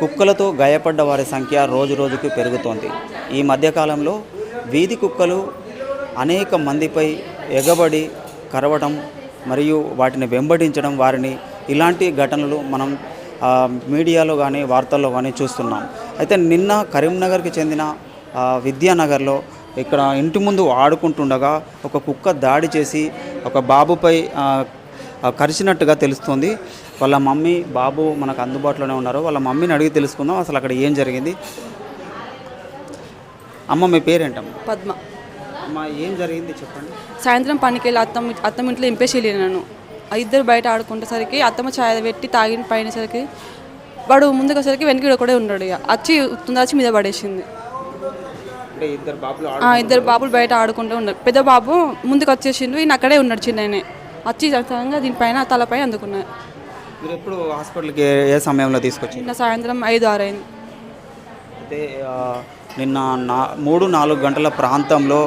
కుక్కలతో గాయపడ్డ వారి సంఖ్య రోజు రోజుకి పెరుగుతోంది. ఈ మధ్యకాలంలో వీధి కుక్కలు అనేక మందిపై ఎగబడి కరవటం మరియు వాటిని వెంబడించడం వారిని ఇలాంటి ఘటనలు మనం మీడియాలో కానీ వార్తల్లో కానీ చూస్తున్నాం. అయితే నిన్న కరీంనగర్కి చెందిన విద్యానగర్లో ఇక్కడ ఇంటి ముందు ఆడుకుంటుండగా ఒక కుక్క దాడి చేసి ఒక బాబుపై కరిచినట్టుగా తెలుస్తుంది. వాళ్ళ మమ్మీ బాబు మనకు అందుబాటులోనే ఉన్నారు. వాళ్ళ మమ్మీని అడిగి తెలుసుకుందాం అసలు అక్కడ ఏం జరిగింది. అమ్మ మీ పేరేంటమ్మ? పద్మ. అమ్మ ఏం జరిగింది చెప్పండి. సాయంత్రం పనికి వెళ్ళి అత్తమ్మ అత్తమ్మ ఇంట్లో ఇంపేసి ఆ ఇద్దరు బయట ఆడుకుంటేసరికి అత్తమ్మ ఛాయ్ పెట్టి తాగిన పైనసరికి వాడు ముందుకు వచ్చేసరికి వెనక్కి ఒకడే ఉన్నాడు ఇక వచ్చి తొందర వచ్చి మీద పడేసింది. ఇద్దరు బాబులు బయట ఆడుకుంటూ ఉన్నారు. పెద్ద బాబు ముందుకు వచ్చేసిండు ఈయన అక్కడే ఉన్నాడు చిన్ననే సడన్గా దీనిపైన తలపై అందుకున్నాడు మీరు ఎప్పుడు హాస్పిటల్కి ఏ- ఏ సమయంలో తీసుకొచ్చింది నిన్న సాయంత్రం ఐదు ఆరు అయింది అయితే ఆ, నిన్న నా మూడు నాలుగు గంటల ప్రాంతంలో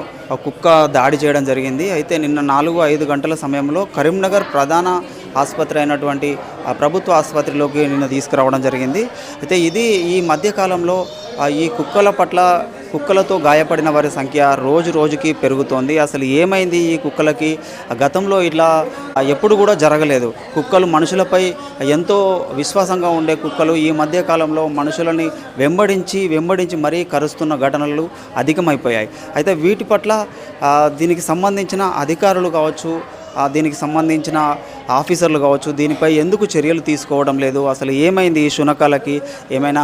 కుక్క దాడి చేయడం జరిగింది. అయితే నిన్న నాలుగు ఐదు గంటల సమయంలో కరీంనగర్ ప్రధాన ఆసుపత్రి అయినటువంటి ఆ ప్రభుత్వ ఆసుపత్రిలోకి నిన్న తీసుకురావడం జరిగింది. అయితే ఇది ఈ మధ్యకాలంలో ఆ, ఈ కుక్కల పట్ల కుక్కలతో గాయపడిన వారి సంఖ్య రోజు రోజుకి పెరుగుతోంది. అసలు ఏమైంది ఈ కుక్కలకి? గతంలో ఇట్లా ఎప్పుడు కూడా జరగలేదు. కుక్కలు మనుషులపై ఎంతో విశ్వాసంగా ఉండే కుక్కలు ఈ మధ్య కాలంలో మనుషులని వెంబడించి వెంబడించి మరీ కరుస్తున్న ఘటనలు అధికమైపోయాయి. అయితే వీటి పట్ల దీనికి సంబంధించిన అధికారులు కావచ్చు దీనికి సంబంధించిన ఆఫీసర్లు కావచ్చు దీనిపై ఎందుకు చర్యలు తీసుకోవడం లేదు? అసలు ఏమైంది ఈ శునకాలకి? ఏమైనా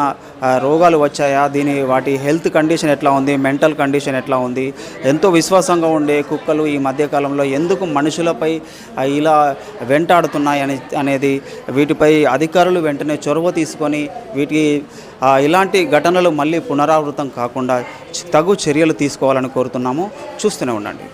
రోగాలు వచ్చాయా? దీని వాటి హెల్త్ కండిషన్ ఎట్లా ఉంది? మెంటల్ కండిషన్ ఎట్లా ఉంది? ఎంతో విశ్వాసంగా ఉండే కుక్కలు ఈ మధ్యకాలంలో ఎందుకు మనుషులపై ఆ, ఇలా వెంటాడుతున్నాయని అనేది వీటిపై అధికారులు వెంటనే చొరవ తీసుకొని వీటి ఇలాంటి ఘటనలు మళ్ళీ పునరావృతం కాకుండా తగు చర్యలు తీసుకోవాలని కోరుతున్నాము. చూస్తూనే ఉండండి.